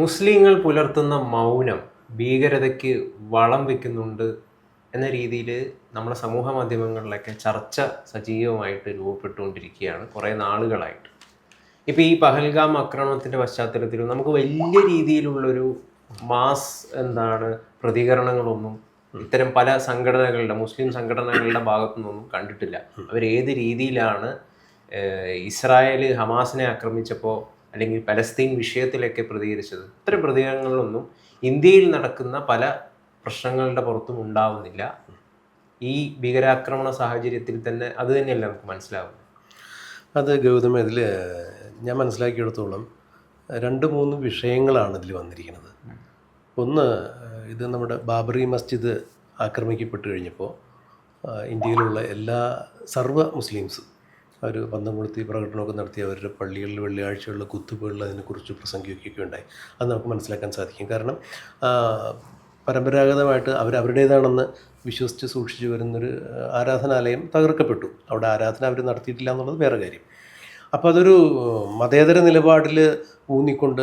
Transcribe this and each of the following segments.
മുസ്ലിങ്ങൾ പുലർത്തുന്ന മൗനം ഭീകരതയ്ക്ക് വളം വെക്കുന്നുണ്ട് എന്ന രീതിയിൽ നമ്മുടെ സമൂഹ മാധ്യമങ്ങളിലൊക്കെ ചർച്ച സജീവമായിട്ട് രൂപപ്പെട്ടുകൊണ്ടിരിക്കുകയാണ് കുറേ നാളുകളായിട്ട്. ഇപ്പോൾ ഈ പഹൽഗാം ആക്രമണത്തിന്റെ പശ്ചാത്തലത്തിൽ നമുക്ക് വലിയ രീതിയിലുള്ളൊരു മാസ് എന്താണ് പ്രതികരണങ്ങളൊന്നും ഇത്തരം പല സംഘടനകളുടെ മുസ്ലിം സംഘടനകളുടെ ഭാഗത്തു നിന്നൊന്നും കണ്ടിട്ടില്ല. അവർ ഏത് രീതിയിലാണ് ഇസ്രായേൽ ഹമാസിനെ ആക്രമിച്ചപ്പോൾ അല്ലെങ്കിൽ പലസ്തീൻ വിഷയത്തിലൊക്കെ പ്രതികരിച്ചത്. ഇത്തരം പ്രതികരണങ്ങളൊന്നും ഇന്ത്യയിൽ നടക്കുന്ന പല പ്രശ്നങ്ങളുടെ പുറത്തും ഉണ്ടാവുന്നില്ല. ഈ ഭീകരാക്രമണ സാഹചര്യത്തിൽ തന്നെ അത് തന്നെയല്ല നമുക്ക് മനസ്സിലാവുന്നത്? അത് ഗൗതമ ഇതിൽ ഞാൻ മനസ്സിലാക്കിയെടുത്തോളം രണ്ട് മൂന്ന് വിഷയങ്ങളാണ് ഇതിൽ വന്നിരിക്കുന്നത്. ഒന്ന് ഇത് നമ്മുടെ ബാബറി മസ്ജിദ് ആക്രമിക്കപ്പെട്ട് കഴിഞ്ഞപ്പോൾ ഇന്ത്യയിലുള്ള എല്ലാ സർവ മുസ്ലിംസും അവർ പന്തം കൊളുത്തി പ്രകടനമൊക്കെ നടത്തി അവരുടെ പള്ളികളിൽ വെള്ളിയാഴ്ചകളിൽ കുത്തുബുകളിൽ അതിനെക്കുറിച്ച് പ്രസംഗിക്കുകയൊക്കെ ഉണ്ടായി. അത് നമുക്ക് മനസ്സിലാക്കാൻ സാധിക്കും. കാരണം പരമ്പരാഗതമായിട്ട് അവർ അവരുടേതാണെന്ന് വിശ്വസിച്ച് സൂക്ഷിച്ചു വരുന്നൊരു ആരാധനാലയം തകർക്കപ്പെട്ടു. അവിടെ ആരാധന അവർ നടത്തിയിട്ടില്ല എന്നുള്ളത് വേറെ കാര്യം. അപ്പോൾ അതൊരു മതേതര നിലപാടിൽ ഊന്നിക്കൊണ്ട്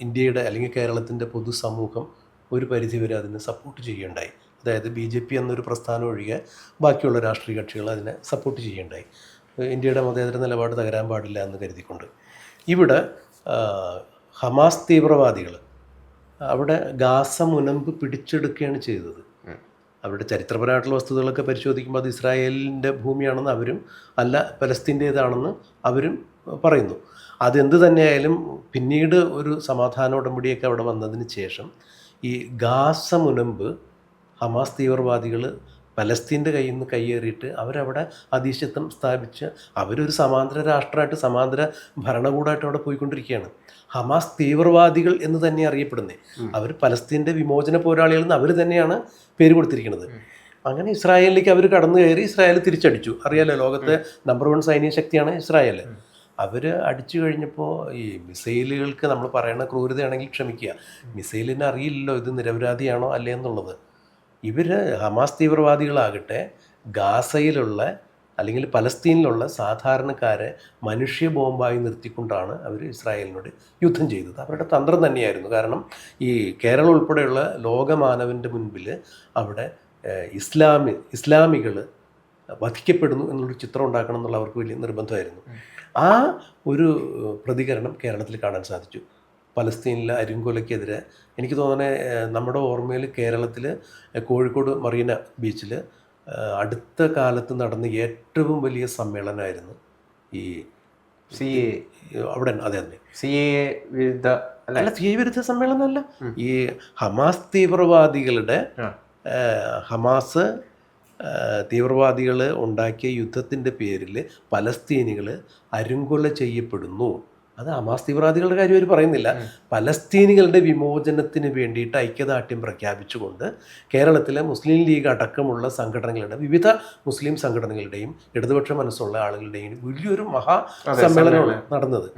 ഇന്ത്യയുടെ അല്ലെങ്കിൽ കേരളത്തിന്റെ പൊതുസമൂഹം ഒരു പരിധിവരെ അതിനെ സപ്പോർട്ട് ചെയ്യുകയുണ്ടായി. അതായത് ബി ജെ പി എന്നൊരു പ്രസ്ഥാനം ഒഴികെ ബാക്കിയുള്ള രാഷ്ട്രീയ കക്ഷികൾ അതിനെ സപ്പോർട്ട് ചെയ്യുകയുണ്ടായി. ഇന്ത്യയുടെ മതേതര നിലപാട് തകരാൻ പാടില്ല എന്ന് കരുതിക്കൊണ്ട്. ഇവിടെ ഹമാസ് തീവ്രവാദികൾ അവിടെ ഗാസ മുനമ്പ് പിടിച്ചെടുക്കുകയാണ് ചെയ്തത്. അവരുടെ ചരിത്രപരമായിട്ടുള്ള വസ്തുതകളൊക്കെ പരിശോധിക്കുമ്പോൾ അത് ഇസ്രായേലിന്റെ ഭൂമിയാണെന്ന് അവരും അല്ല പലസ്തീന്റേതാണെന്ന് അവരും പറയുന്നു. അതെന്ത് തന്നെയായാലും പിന്നീട് ഒരു സമാധാന ഉടമ്പടിയൊക്കെ അവിടെ വന്നതിന് ശേഷം ഈ ഗാസ മുനമ്പ് ഹമാസ് തീവ്രവാദികൾ പലസ്തീന്റെ കയ്യിൽ നിന്ന് കയ്യേറിയിട്ട് അവരവിടെ അധീശത്വം സ്ഥാപിച്ച് അവരൊരു സമാന്തര രാഷ്ട്രമായിട്ട് സമാന്തര ഭരണകൂടമായിട്ട് അവിടെ പോയിക്കൊണ്ടിരിക്കുകയാണ്. ഹമാസ് തീവ്രവാദികൾ എന്ന് തന്നെ അറിയപ്പെടുന്നത് അവർ പലസ്തീന്റെ വിമോചന പോരാളികൾ എന്ന് അവർ തന്നെയാണ് പേര് കൊടുത്തിരിക്കുന്നത്. അങ്ങനെ ഇസ്രായേലിലേക്ക് അവർ കടന്നു കയറി ഇസ്രായേൽ തിരിച്ചടിച്ചു. അറിയാലോ ലോകത്തെ നമ്പർ വൺ സൈനിക ശക്തിയാണ് ഇസ്രായേൽ. അവർ അടിച്ചു കഴിഞ്ഞപ്പോൾ ഈ മിസൈലുകൾക്ക് നമ്മൾ പറയുന്ന ക്രൂരതയാണെങ്കിൽ ക്ഷമിക്കുക. മിസൈലിനെ അറിയില്ലല്ലോ ഇത് നിരപരാധിയാണോ അല്ലേ എന്നുള്ളത്. ഇവർ ഹമാസ് തീവ്രവാദികളാകട്ടെ ഗാസയിലുള്ള അല്ലെങ്കിൽ പലസ്തീനിലുള്ള സാധാരണക്കാരെ മനുഷ്യ ബോംബായി നിർത്തിക്കൊണ്ടാണ് അവർ ഇസ്രായേലിനോട് യുദ്ധം ചെയ്തത്. അവരുടെ തന്ത്രം തന്നെയായിരുന്നു. കാരണം ഈ കേരളം ഉൾപ്പെടെയുള്ള ലോകമാനവന്റെ മുൻപിൽ അവിടെ ഇസ്ലാമി ഇസ്ലാമികൾ വധിക്കപ്പെടുന്നു എന്നുള്ളൊരു ചിത്രം ഉണ്ടാക്കണം എന്നുള്ള അവർക്ക് വലിയ നിർബന്ധമായിരുന്നു. ആ ഒരു പ്രതികരണം കേരളത്തിൽ കാണാൻ സാധിച്ചു. പലസ്തീനിലെ അരിങ്കൊലയ്ക്കെതിരെ എനിക്ക് തോന്നണേ നമ്മുടെ ഓർമ്മയിൽ കേരളത്തിൽ കോഴിക്കോട് മറീന ബീച്ചിൽ അടുത്ത കാലത്ത് നടന്ന ഏറ്റവും വലിയ സമ്മേളനമായിരുന്നു ഈ സി എ അവിടെ അതെ തന്നെ സി എ വിരുദ്ധ അല്ല? സി എ വിരുദ്ധ സമ്മേളനമല്ല. ഈ ഹമാസ് തീവ്രവാദികളുടെ ഹമാസ് തീവ്രവാദികൾ ഉണ്ടാക്കിയ യുദ്ധത്തിന്റെ പേരിൽ പലസ്തീനികൾ അരുങ്കൊല ചെയ്യപ്പെടുന്നു. അത് ഹമാസ് തീവ്രവാദികളുടെ കാര്യം അവർ പറയുന്നില്ല. പലസ്തീനികളുടെ വിമോചനത്തിന് വേണ്ടിയിട്ട് ഐക്യദാർഢ്യം പ്രഖ്യാപിച്ചുകൊണ്ട് കേരളത്തിലെ മുസ്ലിം ലീഗ് അടക്കമുള്ള സംഘടനകളുടെ വിവിധ മുസ്ലിം സംഘടനകളുടെയും ഇടതുപക്ഷ മനസ്സുള്ള ആളുകളുടെയും വലിയൊരു മഹാ സമ്മേളനമാണ് നടന്നത്.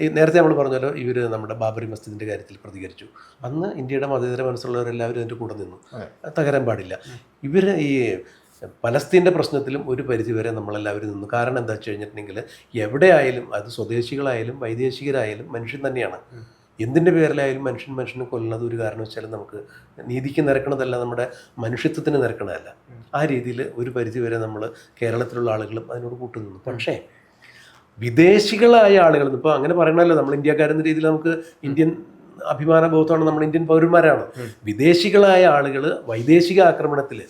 ഈ നേരത്തെ നമ്മൾ പറഞ്ഞല്ലോ ഇവർ നമ്മുടെ ബാബറി മസ്ജിദിന്റെ കാര്യത്തിൽ പ്രതികരിച്ചു. അന്ന് ഇന്ത്യയുടെ മതേതര മനസ്സുള്ളവരെല്ലാവരും അതിന്റെ കൂടെ നിന്നു. തകരാൻ പാടില്ല. ഇവർ ഈ പലസ്തീന്റെ പ്രശ്നത്തിലും ഒരു പരിധിവരെ നമ്മളെല്ലാവരും നിന്നു. കാരണം എന്താ വെച്ച് കഴിഞ്ഞിട്ടുണ്ടെങ്കിൽ എവിടെയായാലും അത് സ്വദേശികളായാലും വൈദേശികരായാലും മനുഷ്യൻ തന്നെയാണ്. എന്തിന്റെ പേരിലായാലും മനുഷ്യൻ മനുഷ്യനെ കൊല്ലുന്നത് ഒരു കാരണം വെച്ചാൽ നമുക്ക് നീതിക്ക് നിരക്കണതല്ല നമ്മുടെ മനുഷ്യത്വത്തിന് നിരക്കണതല്ല. ആ രീതിയിൽ ഒരു പരിധിവരെ നമ്മൾ കേരളത്തിലുള്ള ആളുകളും അതിനോട് കൂട്ടുനിന്നു പക്ഷേ വിദേശികളായ ആളുകൾ ഇപ്പോൾ അങ്ങനെ പറയണമല്ലോ നമ്മൾ ഇന്ത്യക്കാരെന്ന രീതിയിൽ നമുക്ക് ഇന്ത്യൻ അഭിമാന ബോധമാണ് നമ്മൾ ഇന്ത്യൻ പൗരന്മാരാണ്. വിദേശികളായ ആളുകൾ വൈദേശിക ആക്രമണത്തിൽ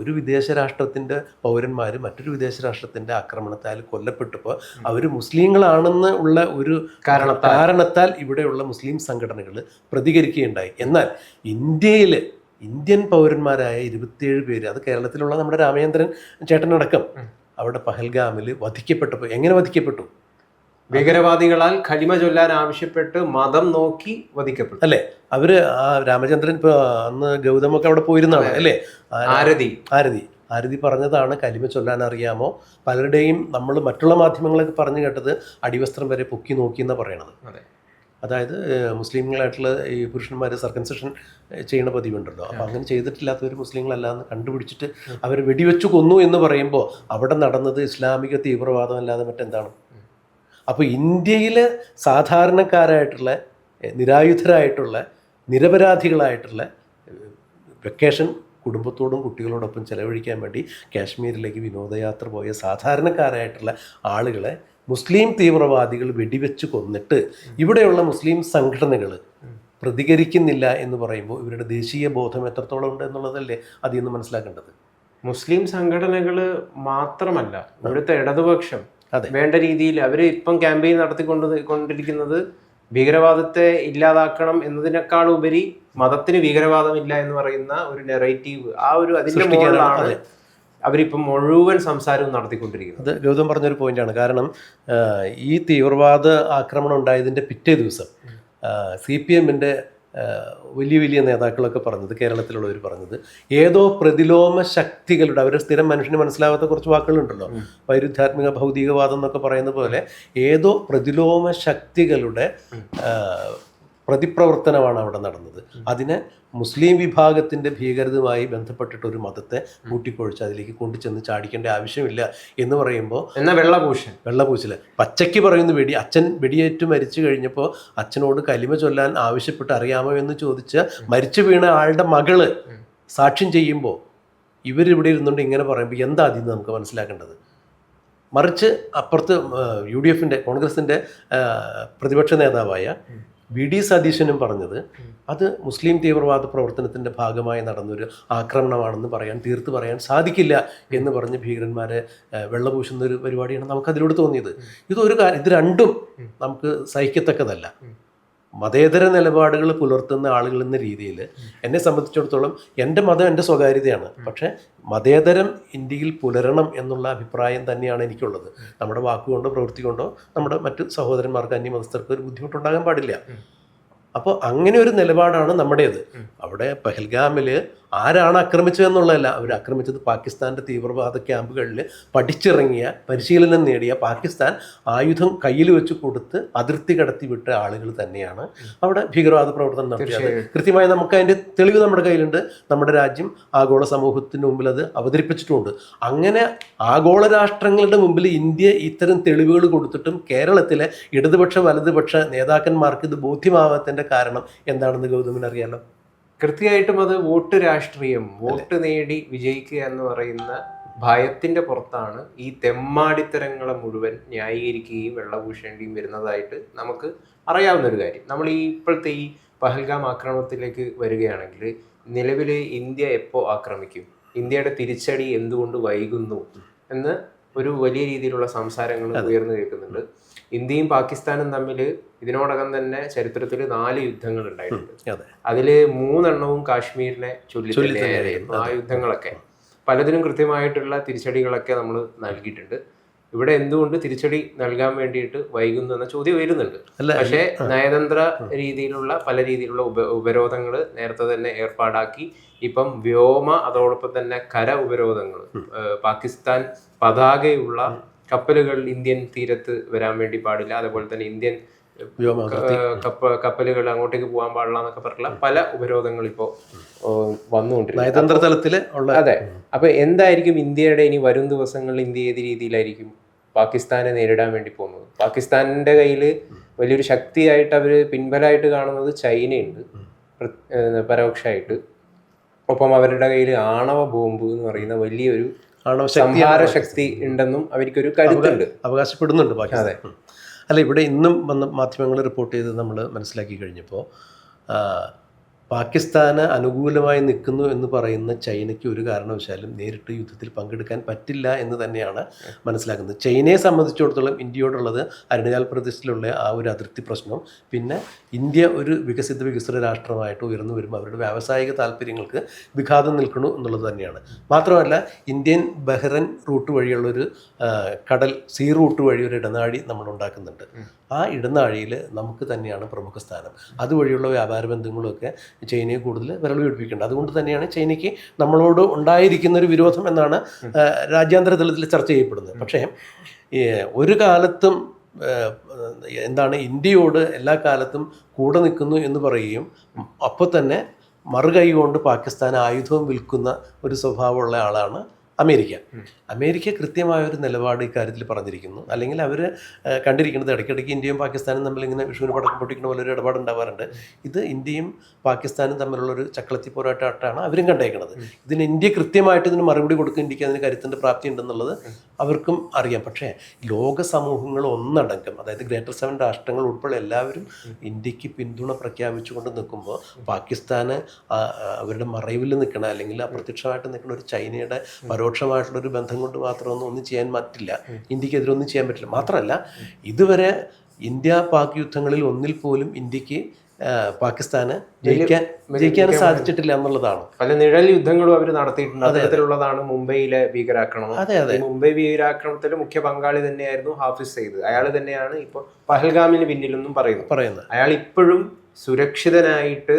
ഒരു വിദേശ രാഷ്ട്രത്തിന്റെ പൗരന്മാർ മറ്റൊരു വിദേശ രാഷ്ട്രത്തിന്റെ ആക്രമണത്താൽ കൊല്ലപ്പെട്ടപ്പോൾ അവർ മുസ്ലിങ്ങളാണെന്ന് ഉള്ള ഒരു കാരണത്താൽ. കാരണത്താൽ ഇവിടെയുള്ള മുസ്ലിം സംഘടനകൾ പ്രതികരിക്കുകയുണ്ടായി. എന്നാൽ ഇന്ത്യയിൽ ഇന്ത്യൻ പൗരന്മാരായ ഇരുപത്തിയേഴ് പേര് അത് കേരളത്തിലുള്ള നമ്മുടെ രാമചന്ദ്രൻ ചേട്ടനടക്കം അവിടെ പഹൽഗാമിൽ വധിക്കപ്പെട്ടപ്പോൾ എങ്ങനെ വധിക്കപ്പെട്ടു? ഭീകരവാദികളാൽ ഖലിമ ചൊല്ലാൻ ആവശ്യപ്പെട്ട് മതം നോക്കി വധിക്കപ്പെട്ടു. അല്ലേ? അവർ ആ രാമചന്ദ്രൻ ഇപ്പൊ അന്ന് ഗൗതമൊക്കെ അവിടെ പോയിരുന്നാണ് അല്ലേ? ആരതി. ആരതി. ആരതി പറഞ്ഞതാണ് കലിമ ചൊല്ലാൻ അറിയാമോ? പലരുടെയും നമ്മൾ മറ്റുള്ള മാധ്യമങ്ങളൊക്കെ പറഞ്ഞു കേട്ടത് അടിവസ്ത്രം വരെ പൊക്കി നോക്കി എന്നാണ് പറയണത്. അതെ. അതായത് മുസ്ലിങ്ങളായിട്ടുള്ള ഈ പുരുഷന്മാർ സർക്കൻസെഷൻ ചെയ്യുന്ന പതിവുണ്ടല്ലോ. അപ്പം അങ്ങനെ ചെയ്തിട്ടില്ലാത്തവർ മുസ്ലിങ്ങളല്ലാന്ന് കണ്ടുപിടിച്ചിട്ട് അവർ വെടിവെച്ച് കൊന്നു എന്ന് പറയുമ്പോൾ അവിടെ നടന്നത് ഇസ്ലാമിക തീവ്രവാദം അല്ലാതെ മറ്റെന്താണ്? അപ്പോൾ ഇന്ത്യയിൽ സാധാരണക്കാരായിട്ടുള്ള നിരായുധരായിട്ടുള്ള നിരപരാധികളായിട്ടുള്ള വെക്കേഷൻ കുടുംബത്തോടും കുട്ടികളോടൊപ്പം ചെലവഴിക്കാൻ വേണ്ടി കാശ്മീരിലേക്ക് വിനോദയാത്ര പോയ സാധാരണക്കാരായിട്ടുള്ള ആളുകളെ മുസ്ലിം തീവ്രവാദികൾ വെടിവെച്ച് കൊന്നിട്ട് ഇവിടെയുള്ള മുസ്ലിം സംഘടനകൾ പ്രതികരിക്കുന്നില്ല എന്ന് പറയുമ്പോൾ ഇവരുടെ ദേശീയ ബോധം എത്രത്തോളം ഉണ്ട് എന്നുള്ളതല്ലേ അതിൽ നിന്ന് മനസ്സിലാക്കേണ്ടത് മുസ്ലിം സംഘടനകൾ മാത്രമല്ല ഇവിടുത്തെ ഇടതുപക്ഷം. വേണ്ട രീതിയിൽ അവർ ഇപ്പം ക്യാമ്പയിൻ നടത്തിക്കൊണ്ട് കൊണ്ടിരിക്കുന്നത് ഭീകരവാദത്തെ ഇല്ലാതാക്കണം എന്നതിനേക്കാൾ ഉപരി മതത്തിന് ഭീകരവാദമില്ല എന്ന് പറയുന്ന ഒരു നെറേറ്റീവ് ആ ഒരു അതിന്റെ മുകളിലാണ്. അവരിപ്പം മുഴുവൻ സംസാരവും നടത്തിക്കൊണ്ടിരിക്കുന്നത്. അത് ഗൗതം പറഞ്ഞൊരു പോയിന്റാണ്. കാരണം ഈ തീവ്രവാദ ആക്രമണം ഉണ്ടായതിന്റെ പിറ്റേ ദിവസം സി പി എമ്മിന്റെ വലിയ വലിയ നേതാക്കളൊക്കെ പറഞ്ഞത് കേരളത്തിലുള്ളവർ പറഞ്ഞത്. ഏതോ പ്രതിലോമ ശക്തികളുടെ അവരുടെ സ്ഥിരം മനുഷ്യന് മനസ്സിലാവാത്ത കുറച്ച് വാക്കുകളുണ്ടല്ലോ. വൈരുദ്ധ്യാത്മിക ഭൗതികവാദം എന്നൊക്കെ പറയുന്ന പോലെ ഏതോ പ്രതിലോമ ശക്തികളുടെ പ്രതിപ്രവർത്തനമാണ് അവിടെ നടന്നത്. അതിനെ മുസ്ലിം വിഭാഗത്തിന്റെ ഭീകരതയുമായി ബന്ധപ്പെട്ടിട്ട് ഒരു മതത്തെ കൂട്ടിക്കൊഴിച്ച് അതിലേക്ക് കൊണ്ടുചെന്ന് ചാടിക്കേണ്ട ആവശ്യമില്ല എന്ന് പറയുമ്പോൾ എന്നാൽ വെള്ളഭൂഷൺ വെള്ളപൂശൽ പച്ചയ്ക്ക് പറയുന്ന വെടി അച്ഛൻ വെടിയേറ്റ് മരിച്ചു കഴിഞ്ഞപ്പോൾ അച്ഛനോട് കലിമ ചൊല്ലാൻ ആവശ്യപ്പെട്ട് അറിയാമോ എന്ന് ചോദിച്ച് മരിച്ചു വീണ ആളുടെ മകൾ സാക്ഷ്യം ചെയ്യുമ്പോൾ ഇവരിവിടെ ഇരുന്നുകൊണ്ട് ഇങ്ങനെ പറയുമ്പോൾ എന്താ അതിൽ നമുക്ക് മനസ്സിലാക്കേണ്ടത്? മറിച്ച് അപ്പുറത്ത് യു ഡി എഫിന്റെ കോൺഗ്രസിന്റെ പ്രതിപക്ഷ നേതാവായ വി ഡി സതീശനും പറഞ്ഞത് അത് മുസ്ലിം തീവ്രവാദ പ്രവർത്തനത്തിന്റെ ഭാഗമായി നടന്നൊരു ആക്രമണമാണെന്ന് പറയാൻ തീർത്ത് പറയാൻ സാധിക്കില്ല എന്ന് പറഞ്ഞ് ഭീകരന്മാരെ വെള്ളപൂശുന്ന ഒരു പരിപാടിയാണ് നമുക്ക് അതിലൂടെ തോന്നിയത് ഇതൊരു കാര്യം ഇത് രണ്ടും നമുക്ക് സഹിക്കത്തക്കതല്ല. മതേതര നിലപാടുകൾ പുലർത്തുന്ന ആളുകൾ എന്ന രീതിയിൽ എന്നെ സംബന്ധിച്ചിടത്തോളം എന്റെ മതം എന്റെ സ്വകാര്യതയാണ്. പക്ഷേ മതേതരം ഇന്ത്യയിൽ പുലരണം എന്നുള്ള അഭിപ്രായം തന്നെയാണ് എനിക്കുള്ളത്. നമ്മുടെ വാക്കുകൊണ്ടോ പ്രവൃത്തി കൊണ്ടോ നമ്മുടെ മറ്റ് സഹോദരന്മാർക്ക് അന്യമതസ്ഥർക്ക് ഒരു ബുദ്ധിമുട്ടുണ്ടാകാൻ പാടില്ല. അപ്പോൾ അങ്ങനെ ഒരു നിലപാടാണ് നമ്മുടേത്. അവിടെ പഹൽഗാമിൽ ആരാണ് ആക്രമിച്ചതെന്നുള്ളതല്ല. അവർ ആക്രമിച്ചത് പാകിസ്ഥാന്റെ തീവ്രവാദ ക്യാമ്പുകളിൽ പഠിച്ചിറങ്ങിയ പരിശീലനം നേടിയ പാകിസ്ഥാൻ ആയുധം കയ്യിൽ വെച്ച് കൊടുത്ത് അതിർത്തി കടത്തി വിട്ട ആളുകൾ തന്നെയാണ് അവിടെ ഭീകരവാദ പ്രവർത്തനം നടത്തിയത്. കൃത്യമായി നമുക്ക് അതിന്റെ തെളിവ് നമ്മുടെ കയ്യിലുണ്ട്. നമ്മുടെ രാജ്യം ആഗോള സമൂഹത്തിന് മുമ്പിൽ അത് അവതരിപ്പിച്ചിട്ടുമുണ്ട് അങ്ങനെ ആഗോള രാഷ്ട്രങ്ങളുടെ മുമ്പിൽ ഇന്ത്യ ഇത്തരം തെളിവുകൾ കൊടുത്തിട്ടും കേരളത്തിലെ ഇടതുപക്ഷ വലതുപക്ഷ നേതാക്കന്മാർക്ക് ഇത് ബോധ്യമാവാത്തതിന്റെ കാരണം എന്താണെന്ന് ഗൗതമിന് അറിയാലോ? കൃത്യമായിട്ടും അത് വോട്ട് രാഷ്ട്രീയം വോട്ട് നേടി വിജയിക്കുക എന്ന് പറയുന്ന ഭയത്തിന്റെ പുറത്താണ് ഈ തെമ്മാടിത്തരങ്ങളെ മുഴുവൻ ന്യായീകരിക്കുകയും വെള്ളപൂഷേണ്ടിയും വരുന്നതായിട്ട് നമുക്ക് അറിയാവുന്ന ഒരു കാര്യം. നമ്മൾ ഈ ഇപ്പോഴത്തെ ഈ പഹൽഗാം ആക്രമണത്തിലേക്ക് വരികയാണെങ്കിൽ നിലവിൽ ഇന്ത്യ എപ്പോൾ ആക്രമിക്കും? ഇന്ത്യയുടെ തിരിച്ചടി എന്തുകൊണ്ട് വൈകുന്നു? എന്ന് ഒരു വലിയ രീതിയിലുള്ള സംസാരങ്ങൾ ഉയർന്നു കേൾക്കുന്നുണ്ട്. ഇന്ത്യയും പാകിസ്ഥാനും തമ്മിൽ ഇതിനോടകം തന്നെ ചരിത്രത്തിൽ നാല് യുദ്ധങ്ങൾ ഉണ്ടായിട്ടുണ്ട്. അതിൽ അതിൽ മൂന്നെണ്ണവും കാശ്മീരിനെ ചൊല്ലി ആ യുദ്ധങ്ങളൊക്കെ. പലതിനും കൃത്യമായിട്ടുള്ള തിരിച്ചടികളൊക്കെ നമ്മൾ നൽകിയിട്ടുണ്ട്. ഇവിടെ എന്തുകൊണ്ട് തിരിച്ചടി നൽകാൻ വേണ്ടിയിട്ട് വൈകുന്നു എന്ന ചോദ്യം വരുന്നുണ്ട്. പക്ഷേ നയതന്ത്ര രീതിയിലുള്ള പല രീതിയിലുള്ള ഉപ ഉപരോധങ്ങൾ നേരത്തെ തന്നെ ഏർപ്പാടാക്കി. ഇപ്പം വ്യോമ അതോടൊപ്പം തന്നെ കര ഉപരോധങ്ങൾ പാകിസ്ഥാൻ പതാകയുള്ള കപ്പലുകൾ ഇന്ത്യൻ തീരത്ത് വരാൻ വേണ്ടി പാടില്ല. അതുപോലെ തന്നെ ഇന്ത്യൻ കപ്പലുകൾ അങ്ങോട്ടേക്ക് പോകാൻ പാടില്ല എന്നൊക്കെ പറഞ്ഞിട്ടുള്ള പല ഉപരോധങ്ങൾ ഇപ്പോൾ വന്നുകൊണ്ടിരിക്കും നയതന്ത്ര തലത്തിൽ അതെ. അപ്പൊ എന്തായിരിക്കും ഇന്ത്യയുടെ ഇനി വരും ദിവസങ്ങളിൽ ഇന്ത്യ ഏത് രീതിയിലായിരിക്കും? പാകിസ്ഥാനെ നേരിടാൻ വേണ്ടി പോകുന്നത്. പാകിസ്ഥാനിന്റെ കയ്യിൽ വലിയൊരു ശക്തിയായിട്ട് അവർ പിൻബലമായിട്ട് കാണുന്നത് ചൈനയുണ്ട്. പ്ര- പരോക്ഷമായിട്ട് ഒപ്പം അവരുടെ കയ്യിൽ ആണവ ബോംബ് എന്ന് പറയുന്ന വലിയൊരു സംഹാര ശക്തി ഉണ്ടെന്നും അവർക്കൊരു കരുത്തുണ്ട്. അവകാശപ്പെടുന്നുണ്ട് അതെ. അല്ല ഇവിടെ ഇന്നും വന്ന് മാധ്യമങ്ങൾ റിപ്പോർട്ട് ചെയ്ത് നമ്മൾ മനസ്സിലാക്കി കഴിഞ്ഞപ്പോൾ പാകിസ്ഥാന് അനുകൂലമായി നിൽക്കുന്നു എന്ന് പറയുന്ന ചൈനയ്ക്ക് ഒരു കാരണവശാലും നേരിട്ട് യുദ്ധത്തിൽ പങ്കെടുക്കാൻ പറ്റില്ല എന്ന് തന്നെയാണ് മനസ്സിലാക്കുന്നത്. ചൈനയെ സംബന്ധിച്ചിടത്തോളം ഇന്ത്യയോടുള്ളത് അരുണാചൽ പ്രദേശിലുള്ള ആ ഒരു അതിർത്തി പ്രശ്നം. പിന്നെ ഇന്ത്യ ഒരു വികസിത വികസിത രാഷ്ട്രമായിട്ട് ഉയർന്നു വരുമ്പോൾ അവരുടെ വ്യാവസായിക താല്പര്യങ്ങൾക്ക് വിഘാതം നിൽക്കണു എന്നുള്ളത് തന്നെയാണ്. മാത്രമല്ല ഇന്ത്യൻ ബഹ്റൻ റൂട്ട് വഴിയുള്ളൊരു കടൽ സീ റൂട്ട് വഴി ഒരു ഇടനാഴി നമ്മൾ ഉണ്ടാക്കുന്നുണ്ട്. ആ ഇടനാഴിയിൽ നമുക്ക് തന്നെയാണ് പ്രമുഖ സ്ഥാനം. അതുവഴിയുള്ള വ്യാപാര ബന്ധങ്ങളുമൊക്കെ ചൈനയെ കൂടുതൽ വിരൽ പിടിപ്പിക്കേണ്ടത് അതുകൊണ്ട് തന്നെയാണ് ചൈനയ്ക്ക് നമ്മളോട് ഉണ്ടായിരിക്കുന്ന ഒരു വിരോധം എന്നാണ് രാജ്യാന്തര തലത്തിൽ ചർച്ച ചെയ്യപ്പെടുന്നത്. പക്ഷേ ഒരു കാലത്തും എന്താണ് ഇന്ത്യയോട് എല്ലാ കാലത്തും കൂടെ നിൽക്കുന്നു എന്ന് പറയുകയും അപ്പോൾ തന്നെ മറുകൈ കൊണ്ട് പാകിസ്ഥാൻ ആയുധവും വിൽക്കുന്ന ഒരു സ്വഭാവമുള്ള ആളാണ് അമേരിക്ക. അമേരിക്ക കൃത്യമായ ഒരു നിലപാട് ഇക്കാര്യത്തിൽ പറഞ്ഞിരിക്കുന്നു. അല്ലെങ്കിൽ അവർ കണ്ടിരിക്കുന്നത് ഇടയ്ക്കിടയ്ക്ക് ഇന്ത്യയും പാകിസ്ഥാനും തമ്മിൽ ഇങ്ങനെ വിഷുവിന് പടക്കം പൊട്ടിക്കുന്ന പോലെ ഒരു ഇടപാട് ഉണ്ടാവാറുണ്ട്. ഇത് ഇന്ത്യയും പാകിസ്ഥാനും തമ്മിലുള്ള ഒരു ചക്രത്തി പോരാട്ടമാണ് അവരും കണ്ടേക്കുന്നത്. ഇതിന് ഇന്ത്യ കൃത്യമായിട്ട് ഇതിന് മറുപടി കൊടുക്കും ഇന്ത്യയ്ക്ക് അതിന് കരുത്തിന്റെ പ്രാപ്തി ഉണ്ടെന്നുള്ളത് അവർക്കും അറിയാം. പക്ഷേ ലോക സമൂഹങ്ങൾ ഒന്നടങ്കം അതായത് ഗ്രേറ്റർ സെവൻ രാഷ്ട്രങ്ങൾ ഉൾപ്പെടെ എല്ലാവരും ഇന്ത്യയ്ക്ക് പിന്തുണ പ്രഖ്യാപിച്ചുകൊണ്ട് നിൽക്കുമ്പോൾ പാകിസ്ഥാന് അവരുടെ മറവിൽ നിൽക്കണ അല്ലെങ്കിൽ അപ്രത്യക്ഷമായിട്ട് നിൽക്കുന്ന ഒരു ചൈനയുടെ പരോക്ഷമായിട്ടുള്ള ഒരു ബന്ധം കൊണ്ട് മാത്രമൊന്നും ഒന്നും ചെയ്യാൻ പറ്റില്ല. ഇന്ത്യക്കെതിരെ ഒന്നും ചെയ്യാൻ പറ്റില്ല. മാത്രമല്ല ഇതുവരെ ഇന്ത്യ പാക് യുദ്ധങ്ങളിൽ ഒന്നിൽ പോലും ഇന്ത്യയ്ക്ക് പാകിസ്ഥാന് ജയിക്കാൻ ജയിക്കാൻ സാധിച്ചിട്ടില്ല എന്നുള്ളതാണ്. പല നിഴൽ യുദ്ധങ്ങളും അവർ നടത്തിയിട്ടുണ്ട്. അത്തരത്തിലുള്ളതാണ് മുംബൈയിലെ ഭീകരാക്രമണം. അതെ അതെ. മുംബൈ ഭീകരാക്രമണത്തിൽ മുഖ്യ പങ്കാളി തന്നെയായിരുന്നു ഹാഫിസ് സെയ്ദ്. അയാൾ തന്നെയാണ് ഇപ്പോൾ പഹൽഗാമിന് പിന്നിലെന്നും പറയുന്നു പറയുന്നത്. അയാൾ ഇപ്പോഴും സുരക്ഷിതനായിട്ട്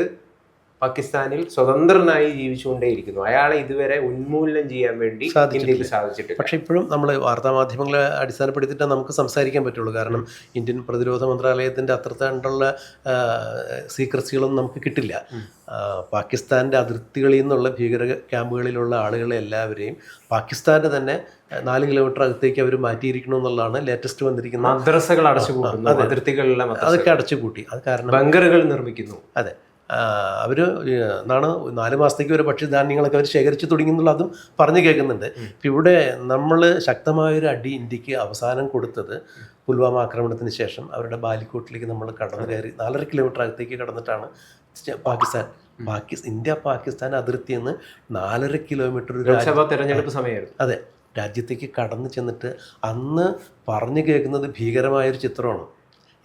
പാകിസ്ഥാനിൽ സ്വതന്ത്രനായി ജീവിച്ചുകൊണ്ടേയിരിക്കുന്നു. അയാളെ ഇതുവരെ ഉന്മൂലനം ചെയ്യാൻ വേണ്ടി. ഇന്ത്യയ്ക്ക് സാധിച്ചിട്ടില്ല. പക്ഷേ ഇപ്പോഴും നമ്മൾ വാർത്താമാധ്യമങ്ങളെ അടിസ്ഥാനപ്പെടുത്തിയിട്ട് നമുക്ക് സംസാരിക്കാൻ പറ്റുള്ളൂ. കാരണം ഇന്ത്യൻ പ്രതിരോധ മന്ത്രാലയത്തിന്റെ അത്രത്താണ്ടുള്ള സീക്രസികളൊന്നും നമുക്ക് കിട്ടില്ല. പാകിസ്ഥാന്റെ അതിർത്തികളിൽ നിന്നുള്ള ഭീകര ക്യാമ്പുകളിലുള്ള ആളുകളെ എല്ലാവരെയും പാകിസ്ഥാന്റെ തന്നെ നാല് കിലോമീറ്റർ അകത്തേക്ക് അവർ മാറ്റിയിരിക്കണം എന്നുള്ളതാണ് ലേറ്റസ്റ്റ് വന്നിരിക്കുന്നത് മദ്രസകൾ അടച്ചുപൂട്ടുന്നു. അതിർത്തികളിലെ അതൊക്കെ അടച്ചുപൂട്ടി. അത് കാരണം ബങ്കറുകൾ നിർമ്മിക്കുന്നു. അതെ. അവർ എന്നാണ് നാല് മാസത്തേക്ക് ഒരു ഭക്ഷ്യധാന്യങ്ങളൊക്കെ അവർ ശേഖരിച്ച് തുടങ്ങി എന്നുള്ള അതും പറഞ്ഞു കേൾക്കുന്നുണ്ട്. ഇപ്പം ഇവിടെ നമ്മൾ ശക്തമായൊരു അടി ഇന്ത്യയ്ക്ക് അവസാനം കൊടുത്തത് പുൽവാമ ആക്രമണത്തിന് ശേഷം അവരുടെ ബാലിക്കോട്ടിലേക്ക് നമ്മൾ കടന്നു കയറി നാലര കിലോമീറ്റർ അകത്തേക്ക് കടന്നിട്ടാണ് പാകിസ്ഥാൻ പാകിസ്ഥാൻ ഇന്ത്യ പാകിസ്ഥാൻ അതിർത്തി എന്ന് നാലര കിലോമീറ്റർ തിരഞ്ഞെടുപ്പ് ലോക്സഭാ തെരഞ്ഞെടുപ്പ് സമയമായിരുന്നു. അതെ രാജ്യത്തേക്ക് കടന്നു ചെന്നിട്ട് അന്ന് പറഞ്ഞു കേൾക്കുന്നത് ഭീകരമായൊരു ചിത്രമാണ്.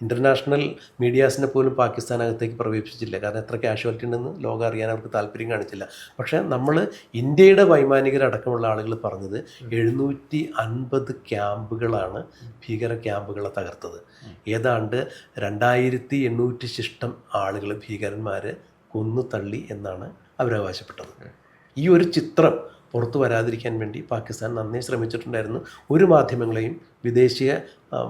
ഇന്റർനാഷണൽ മീഡിയാസിനെ പോലും പാകിസ്ഥാനകത്തേക്ക് പ്രവേശിച്ചില്ല. കാരണം എത്ര കാഷ്വാലിറ്റി ഉണ്ടെന്ന് ലോകം അറിയാൻ അവർക്ക് താല്പര്യം കാണിച്ചില്ല. പക്ഷേ നമ്മൾ ഇന്ത്യയുടെ വൈമാനികരടക്കമുള്ള ആളുകൾ പറഞ്ഞത് എഴുന്നൂറ്റി അൻപത് ക്യാമ്പുകളാണ് ഭീകര ക്യാമ്പുകളെ തകർത്തത്. ഏതാണ്ട് രണ്ടായിരത്തി എണ്ണൂറ്റി ശിഷ്ടം ആളുകൾ ഭീകരന്മാർ കൊന്നു തള്ളി എന്നാണ് അവരവകാശപ്പെട്ടത്. ഈ ഒരു ചിത്രം പുറത്തു വരാതിരിക്കാൻ വേണ്ടി പാകിസ്ഥാൻ നന്നേ ശ്രമിച്ചിട്ടുണ്ടായിരുന്നു. ഒരു മാധ്യമങ്ങളെയും വിദേശീയ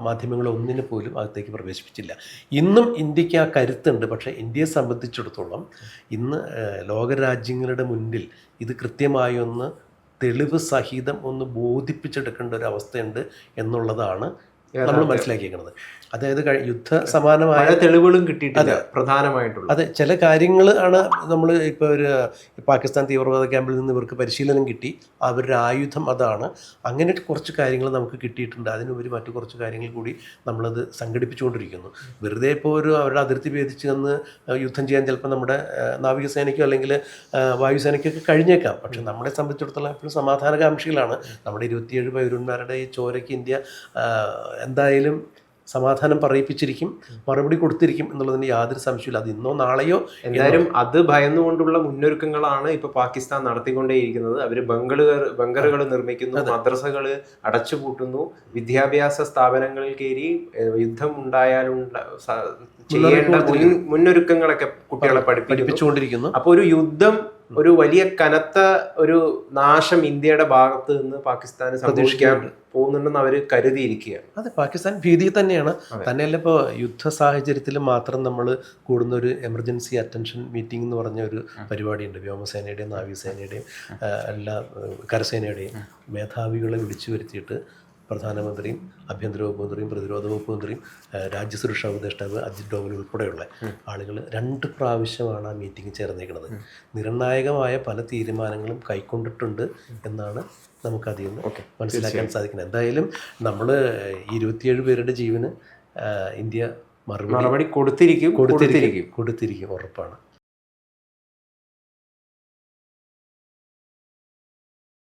മാധ്യമങ്ങളെ ഒന്നിനെ പോലും അകത്തേക്ക് പ്രവേശിപ്പിച്ചില്ല. ഇന്നും ഇന്ത്യയ്ക്ക് ആ കരുത്തുണ്ട്. പക്ഷേ ഇന്ത്യയെ സംബന്ധിച്ചിടത്തോളം ഇന്ന് ലോകരാജ്യങ്ങളുടെ മുൻപിൽ ഇത് കൃത്യമായി ഒന്ന് തെളിവ് സഹിതം ഒന്ന് ബോധിപ്പിച്ചെടുക്കേണ്ട ഒരു അവസ്ഥയുണ്ട് എന്നുള്ളതാണ് നമ്മൾ മനസ്സിലാക്കിയിരിക്കുന്നത് അതായത് യുദ്ധ സമാനമായ തെളിവുകളും കിട്ടിയിട്ടില്ല പ്രധാനമായിട്ടുള്ള അതെ ചില കാര്യങ്ങൾ ആണ് നമ്മൾ ഇപ്പോൾ ഒരു പാകിസ്ഥാൻ തീവ്രവാദ ക്യാമ്പിൽ നിന്ന് ഇവർക്ക് പരിശീലനം കിട്ടി. അവരുടെ ആയുധം അതാണ്. അങ്ങനെ കുറച്ച് കാര്യങ്ങൾ നമുക്ക് കിട്ടിയിട്ടുണ്ട്. അതിനുപരി മറ്റു കുറച്ച് കാര്യങ്ങൾ കൂടി നമ്മളത് സംഘടിപ്പിച്ചുകൊണ്ടിരിക്കുന്നു. വെറുതെ ഇപ്പോൾ ഒരു അവരുടെ അതിർത്തി ഭേദിച്ച് നിന്ന് യുദ്ധം ചെയ്യാൻ ചിലപ്പോൾ നമ്മുടെ നാവികസേനയ്ക്കോ അല്ലെങ്കിൽ വായുസേനയ്ക്കൊക്കെ കഴിഞ്ഞേക്കാം. പക്ഷെ നമ്മളെ സംബന്ധിച്ചിടത്തോളം എപ്പോഴും സമാധാനകാംക്ഷികളാണ് നമ്മുടെ ഇരുപത്തിയേഴ് പൗരന്മാരുടെ ഈ ചോരയ്ക്ക് ഇന്ത്യ എന്തായാലും സമാധാനം പറയിപ്പിച്ചിരിക്കും മറുപടി കൊടുത്തിരിക്കും എന്നുള്ളതിന് യാതൊരു സംശയമില്ല അത് ഇന്നോ നാളെയോ എന്തായാലും അത് ഭയന്നുകൊണ്ടുള്ള മുന്നൊരുക്കങ്ങളാണ് ഇപ്പൊ പാകിസ്ഥാൻ നടത്തിക്കൊണ്ടേയിരിക്കുന്നത്. അവർ ബംഗളുകൾ ബങ്കറുകൾ നിർമ്മിക്കുന്നു മദ്രസകൾ അടച്ചുപൂട്ടുന്നു വിദ്യാഭ്യാസ സ്ഥാപനങ്ങളിൽ കയറി യുദ്ധം ഉണ്ടായാലുണ്ട ചെയ്യേണ്ട മുന്നൊരുക്കങ്ങളൊക്കെ കുട്ടികളെ പഠിപ്പിച്ചുകൊണ്ടിരിക്കുന്നു. അപ്പൊ ഒരു യുദ്ധം ഒരു വലിയ കനത്ത ഒരു നാശം ഇന്ത്യയുടെ ഭാഗത്ത് നിന്ന് പാകിസ്ഥാന് സംരക്ഷിക്കാൻ പോകുന്നുണ്ടെന്ന് അവർ കരുതിയിരിക്കുകയാണ്. അതെ പാകിസ്ഥാൻ ഭീതി തന്നെയാണ്. തന്നെയല്ല ഇപ്പോൾ യുദ്ധ സാഹചര്യത്തിൽ മാത്രം നമ്മൾ കൂടുന്ന ഒരു എമർജൻസി അറ്റൻഷൻ മീറ്റിംഗ് എന്ന് പറഞ്ഞ ഒരു പരിപാടിയുണ്ട്. വ്യോമസേനയുടെയും നാവികസേനയുടെയും എല്ലാ കരസേനയുടെയും മേധാവികളെ വിളിച്ചു വരുത്തിയിട്ട് പ്രധാനമന്ത്രിയും ആഭ്യന്തര വകുപ്പ് മന്ത്രിയും പ്രതിരോധ വകുപ്പ് മന്ത്രിയും രാജ്യസുരക്ഷാ ഉപദേഷ്ടാവ് അജിത് ഡോവൽ ഉൾപ്പെടെയുള്ള ആളുകൾ രണ്ട് പ്രാവശ്യമാണ് ആ മീറ്റിംഗ് ചേർന്നേക്കുന്നത് നിർണായകമായ പല തീരുമാനങ്ങളും കൈക്കൊണ്ടിട്ടുണ്ട് എന്നാണ് നമുക്കതിൽ നിന്ന് മനസ്സിലാക്കാൻ സാധിക്കുന്നത്. എന്തായാലും നമ്മൾ ഇരുപത്തിയേഴ് പേരുടെ ജീവന് ഇന്ത്യ മറുപടി കൊടുത്തിരിക്കും. കൊടുത്തിരിക്കും. കൊടുത്തിരിക്കും. ഉറപ്പാണ്.